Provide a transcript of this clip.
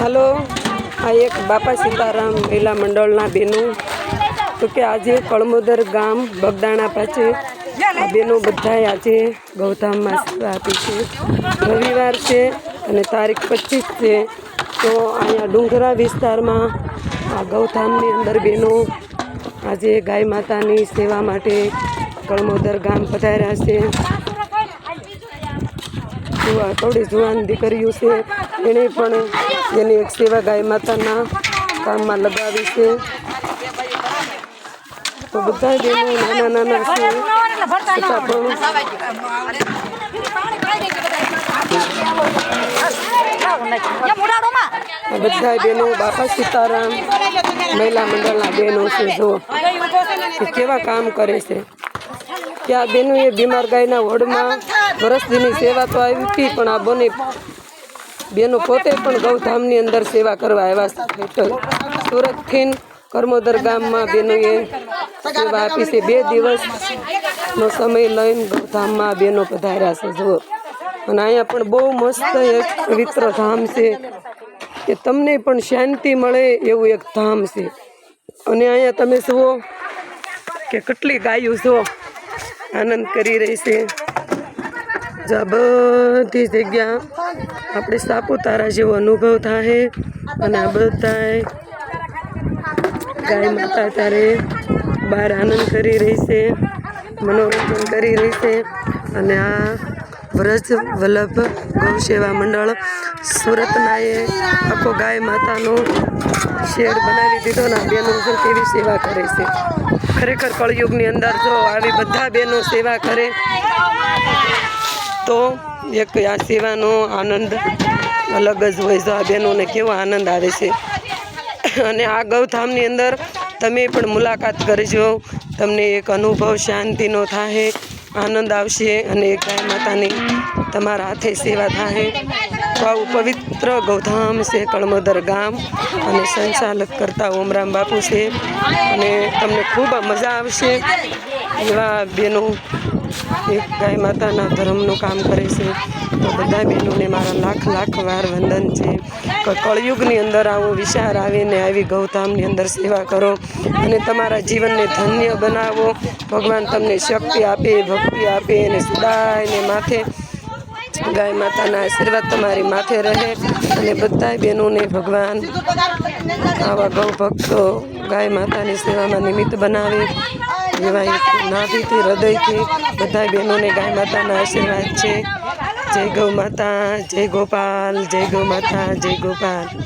હાલો, આ એક બાપા સીતારામ મહિલા મંડળના બેનો. તો કે આજે કળમોદર ગામ બગદાણા પાસે આ બેનો બધાએ આજે ગૌધામમાં સેવા આપી છે. રવિવાર છે અને તારીખ પચીસ છે. તો અહીંયા ડુંગરા વિસ્તારમાં આ ગૌધામની અંદર બેનો આજે ગાય માતાની સેવા માટે કળમોદર ગામ પધાર્યા છે. જુવા થોડી જુવાન દીકરીઓ છે. એણે પણ એની એક સેવા ગાય માતાના કામમાં લગાવી છે. તો બધા બહેનો નાના નાના છે. છતાં પણ બધા બહેનો બાપા સીતારામ મહિલા મંડળના બેનો છે, જો. કેવા કામ કરે છે. કે આ એ બીમાર ગાયના વોર્ડમાં વરસદીની સેવા તો આવી હતી, પણ આ બોને બેનો પોતે પણ ગૌધામની અંદર સેવા કરવા આવ્યા છે. સુરતથી કર્મોદર ગામમાં બેનોએ સેવા આપી છે. બે દિવસનો સમય લઈને ગૌધામમાં બેનો પધાર્યા છે. જુઓ. અને અહીંયા પણ બહુ મસ્ત એક પવિત્ર ધામ છે કે તમને પણ શાંતિ મળે એવું એક ધામ છે. અને અહીંયા તમે જુઓ કે કેટલી ગાયું જુઓ. આનંદ કરી રહી છે. જો બધી જગ્યા. આપણે સાપુતારા જેવો અનુભવ થાય અને આ બધાય ગાય માતા તારે બહાર આનંદ કરી રહી છે, મનોરંજન કરી રહી છે. અને આ વ્રજ વલ્લભ ગૌ સેવા મંડળ સુરતના એ આખો ગાય માતાનો શેડ બનાવી દીધો ને બેનો ઉપર કેવી સેવા કરે છે. ખરેખર કળયુગની અંદર જો આવી બધા બેનો સેવા કરે. તો એક આ સેવાનો આનંદ અલગ જ હોય છે. આ બહેનોને કેવો આનંદ આવે છે. અને આ ગૌધામની અંદર તમે પણ મુલાકાત કરજો. તમને એક અનુભવ શાંતિનો થાય આનંદ આવશે અને ગાય માતાની તમારા હાથે સેવા થાય તો પવિત્ર ગૌધામ છે કળમોદર ગામ અને સંચાલક કરતા ઓમરામ બાપુ છે. અને તમને ખૂબ મજા આવશે. એવા બહેનો એક ગાય માતાના ધર્મનું કામ કરે છે. તો બધા બહેનોને મારા લાખ લાખ વાર વંદન છે. કળયુગની અંદર આવો વિચાર આવીને આવી ગૌધામની અંદર સેવા કરો અને તમારા જીવનને ધન્ય બનાવો. ભગવાન તમને શક્તિ આપે, ભક્તિ આપે અને સદાયને માથે ગાય માતાના આશીર્વાદ તમારી માથે રહે અને બધા બહેનોને ભગવાન આવા ગૌ ભક્તો ગાય માતાની સેવામાં નિમિત્ત બનાવે. એવા નાભીથી, હૃદયથી બધા બહેનોને ગાય માતાના આશીર્વાદ છે. જય ગૌ માતા, જય ગોપાલ, જય ગૌ માતા, જય ગોપાલ.